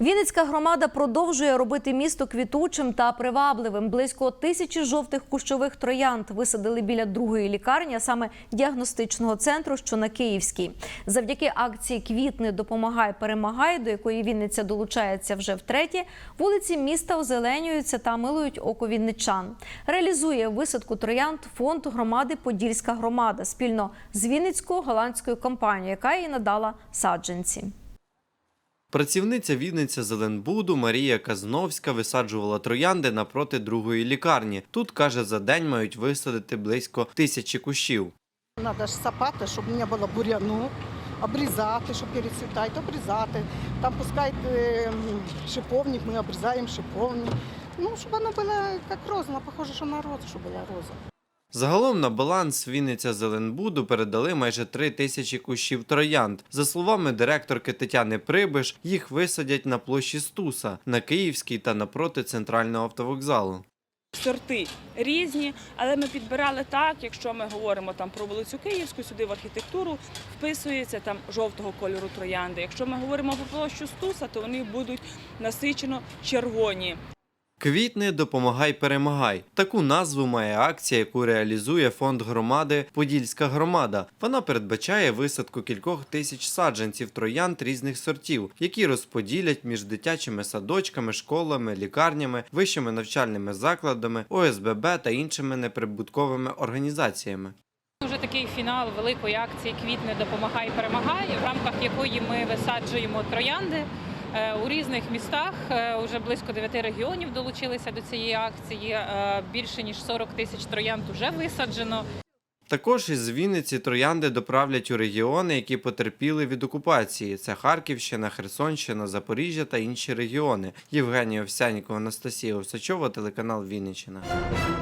Вінницька громада продовжує робити місто квітучим та привабливим. Близько тисячі жовтих кущових троянд висадили біля другої лікарні, а саме діагностичного центру, що на Київській. Завдяки акції Квітни допомагай, перемагай, до якої Вінниця долучається вже втретє. Вулиці міста озеленюються та милують око вінничан. Реалізує висадку троянд фонд громади Подільська громада спільно з Вінницькою голландською компанією, яка їй надала саджанці. Працівниця Вінниця Зеленбуду Марія Казновська висаджувала троянди напроти другої лікарні. Тут каже, за день мають висадити близько тисячі кущів. Надо ж сапати, щоб не було буряну, обрізати, щоб перецвітають, обрізати. Там пускають е, шиповник, ми обрізаємо шиповник. Ну, щоб воно було як роза, похоже, що на розу, щоб була роза. Загалом на баланс Вінниця Зеленбуду передали майже три тисячі кущів троянд. За словами директорки Тетяни Прибиш, їх висадять на площі Стуса на Київській та напроти центрального автовокзалу. сорти різні, але ми підбирали так, якщо ми говоримо там про вулицю Київську, сюди в архітектуру вписується там жовтого кольору троянди. Якщо ми говоримо про площу Стуса, то вони будуть насичено червоні. Квітни допомагай перемагай. Таку назву має акція, яку реалізує фонд громади Подільська громада. Вона передбачає висадку кількох тисяч саджанців троянд різних сортів, які розподілять між дитячими садочками, школами, лікарнями, вищими навчальними закладами, ОСББ та іншими неприбутковими організаціями. Вже такий фінал великої акції Квітне допомагай перемагай, в рамках якої ми висаджуємо троянди у різних містах. Е, Уже близько 9 регіонів долучилися до цієї акції. Е, Більше ніж 40 тисяч троянд вже висаджено. Також із Вінниці троянди доправлять у регіони, які потерпіли від окупації. Це Харківщина, Херсонщина, Запоріжжя та інші регіони. Євгенія Овсянікова, Анастасія Овсачова, телеканал Вінниччина.